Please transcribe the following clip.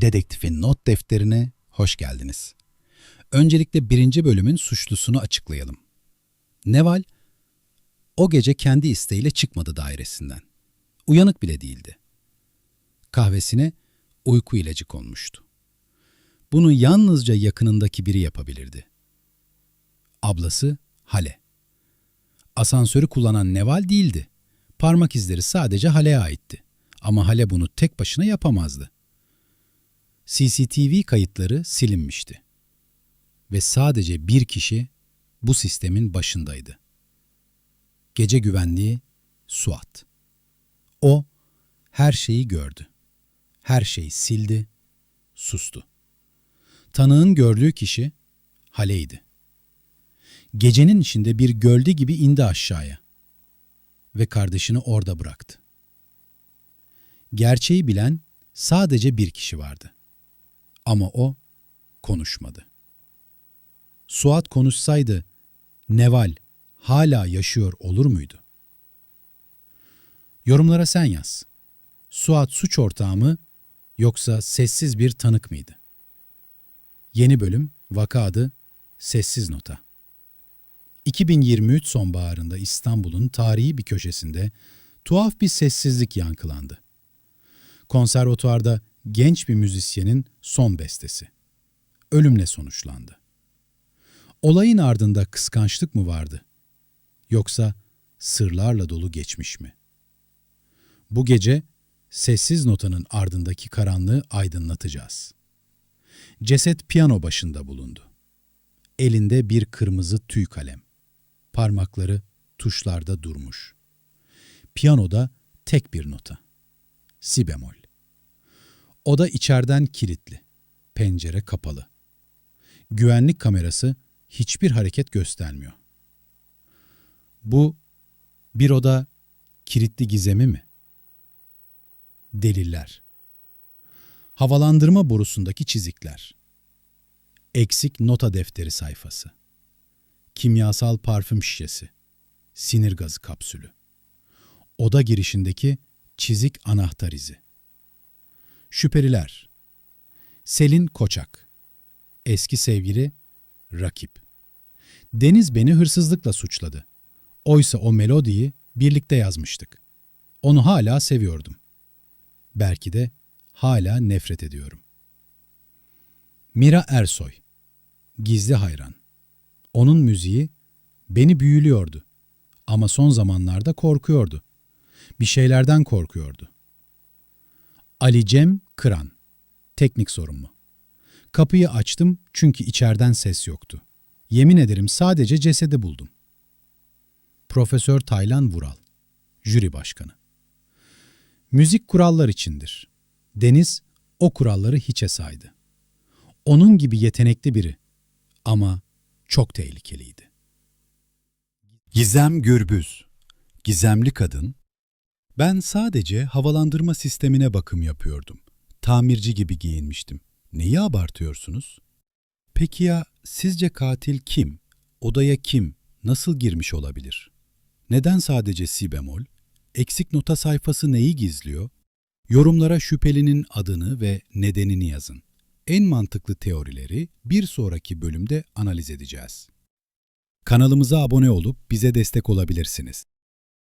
Dedektifin not defterine hoş geldiniz. Öncelikle birinci bölümün suçlusunu açıklayalım. Neval, o gece kendi isteğiyle çıkmadı dairesinden. Uyanık bile değildi. Kahvesine uyku ilacı konmuştu. Bunu yalnızca yakınındaki biri yapabilirdi. Ablası Hale. Asansörü kullanan Neval değildi. Parmak izleri sadece Hale'ye aitti. Ama Hale bunu tek başına yapamazdı. CCTV kayıtları silinmişti. Ve sadece bir kişi bu sistemin başındaydı. Gece güvenliği Suat. O her şeyi gördü. Her şeyi sildi, sustu. Tanığın gördüğü kişi Hale'ydi. Gecenin içinde bir gölde gibi indi aşağıya ve kardeşini orada bıraktı. Gerçeği bilen sadece bir kişi vardı. Ama o konuşmadı. Suat konuşsaydı Neval hala yaşıyor olur muydu? Yorumlara sen yaz. Suat suç ortağı mı yoksa sessiz bir tanık mıydı? Yeni bölüm vaka adı Sessiz Nota. 2023 sonbaharında İstanbul'un tarihi bir köşesinde tuhaf bir sessizlik yankılandı. Konservatuarda genç bir müzisyenin son bestesi. Ölümle sonuçlandı. Olayın ardında kıskançlık mı vardı? Yoksa sırlarla dolu geçmiş mi? Bu gece sessiz notanın ardındaki karanlığı aydınlatacağız. Ceset piyano başında bulundu. Elinde bir kırmızı tüy kalem. Parmakları tuşlarda durmuş. Piyanoda tek bir nota. Si bemol. Oda içeriden kilitli. Pencere kapalı. Güvenlik kamerası hiçbir hareket göstermiyor. Bu bir oda kilitli gizemi mi? Deliller. Havalandırma borusundaki çizikler. Eksik nota defteri sayfası. Kimyasal parfüm şişesi. Sinir gazı kapsülü. Oda girişindeki çizik anahtar izi. Şüpheliler. Selin Koçak. Eski sevgili, rakip. Deniz beni hırsızlıkla suçladı. Oysa o melodiyi birlikte yazmıştık. Onu hala seviyordum. Belki de hala nefret ediyorum. Mira Ersoy. Gizli hayran. Onun müziği beni büyülüyordu. Ama son zamanlarda korkuyordu. Bir şeylerden korkuyordu. Ali Cem Kıran. Teknik sorumlu. Kapıyı açtım çünkü içeriden ses yoktu. Yemin ederim sadece cesedi buldum. Profesör Taylan Vural. Jüri başkanı. Müzik kurallar içindir. Deniz o kuralları hiçe saydı. Onun gibi yetenekli biri ama çok tehlikeliydi. Gizem Gürbüz, gizemli kadın, ben sadece havalandırma sistemine bakım yapıyordum. Tamirci gibi giyinmiştim. Neyi abartıyorsunuz? Peki ya sizce katil kim? Odaya kim? Nasıl girmiş olabilir? Neden sadece si bemol? Eksik nota sayfası neyi gizliyor? Yorumlara şüphelinin adını ve nedenini yazın. En mantıklı teorileri bir sonraki bölümde analiz edeceğiz. Kanalımıza abone olup bize destek olabilirsiniz.